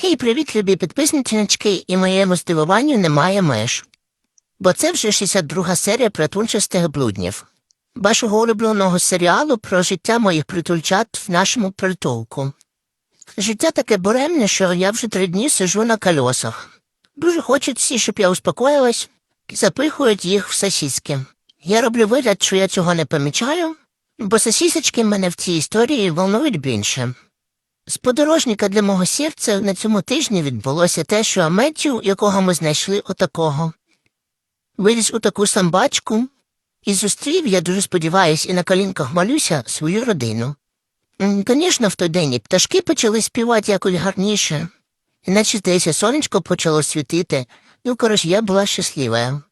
Хей, привіт, любі підписнички, і моєму здивуванню немає меж. Бо це вже 62 серія притульчастих блуднів. Вашого улюбленого серіалу про життя моїх притульчат в нашому притулку. Життя таке буремне, що я вже три дні сижу на кольосах. Дуже хочуть всі, щоб я успокоїлась, запихують їх в сосіски. Я роблю вигляд, що я цього не помічаю, бо сосісочки мене в цій історії волнують більше. З подорожника для мого серця на цьому тижні відбулося те, що Аметтю, якого ми знайшли отакого, виліз у таку самбачку і зустрів, я дуже сподіваюсь, і на колінках молюся свою родину. Звісно, в той день і пташки почали співати якось гарніше, іначе здається, сонечко почало світити, ну, коротше, я була щаслива.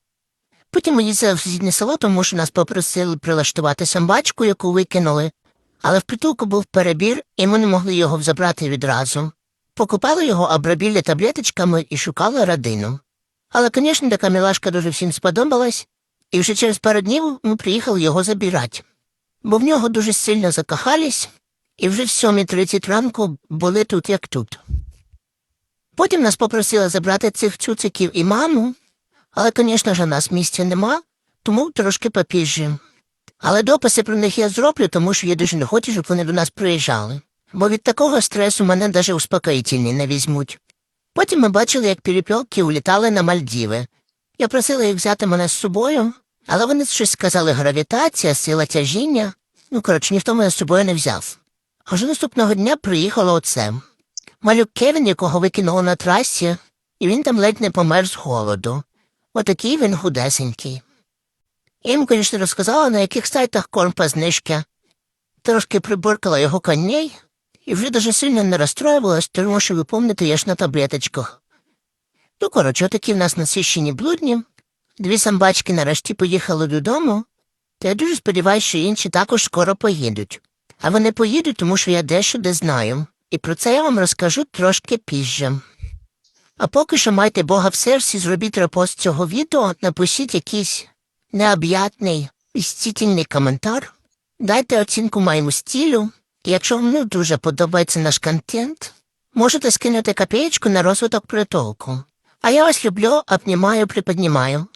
Потім мені в сусіднє село, тому що нас попросили прилаштувати самбачку, яку викинули, але в притулку був перебір, і ми не могли його забрати відразу. Покупали його обробілля таблеточками і шукали родину. Але, звісно, така мілашка дуже всім сподобалась, і вже через пару днів ми приїхали його забирати. Бо в нього дуже сильно закохались, і вже в 7.30 ранку були тут, як тут. Потім нас попросили забрати цих цуциків і маму, але, звісно ж, у нас місця нема, тому трошки попізже. Але дописи про них я зроблю, тому що я дуже не хочу, щоб вони до нас приїжджали. Бо від такого стресу мене навіть успокоїтельні не візьмуть. Потім ми бачили, як перепілки улітали на Мальдіви. Я просила їх взяти мене з собою, але вони щось сказали гравітація, сила тяжіння. Ну, коротше, ніхто мене з собою не взяв. А вже наступного дня приїхало оце. Малюк Кевін, якого викинуло на трасі, і він там ледь не помер з голоду. Отакий він худесенький. Їм, звісно, розказала, на яких сайтах корм по знижки. Трошки приборкала його коней і вже дуже сильно не розстроювалась, тому що ви я ж на таблеточках. Ну, коротше, такі в нас насищені блудні. Дві самбачки нарешті поїхали додому, та я дуже сподіваюся, що інші також скоро поїдуть. А вони поїдуть, тому що я дещо де знаю. І про це я вам розкажу трошки пізже. А поки що майте Бога в серці, зробіть репост цього відео, напишіть якийсь необ'ятний, істительний коментар, дайте оцінку моєму стилю. Якщо вам не дуже подобається наш контент, можете скинути копеечку на розвиток притулку. А я вас люблю, обнімаю, приподнімаю.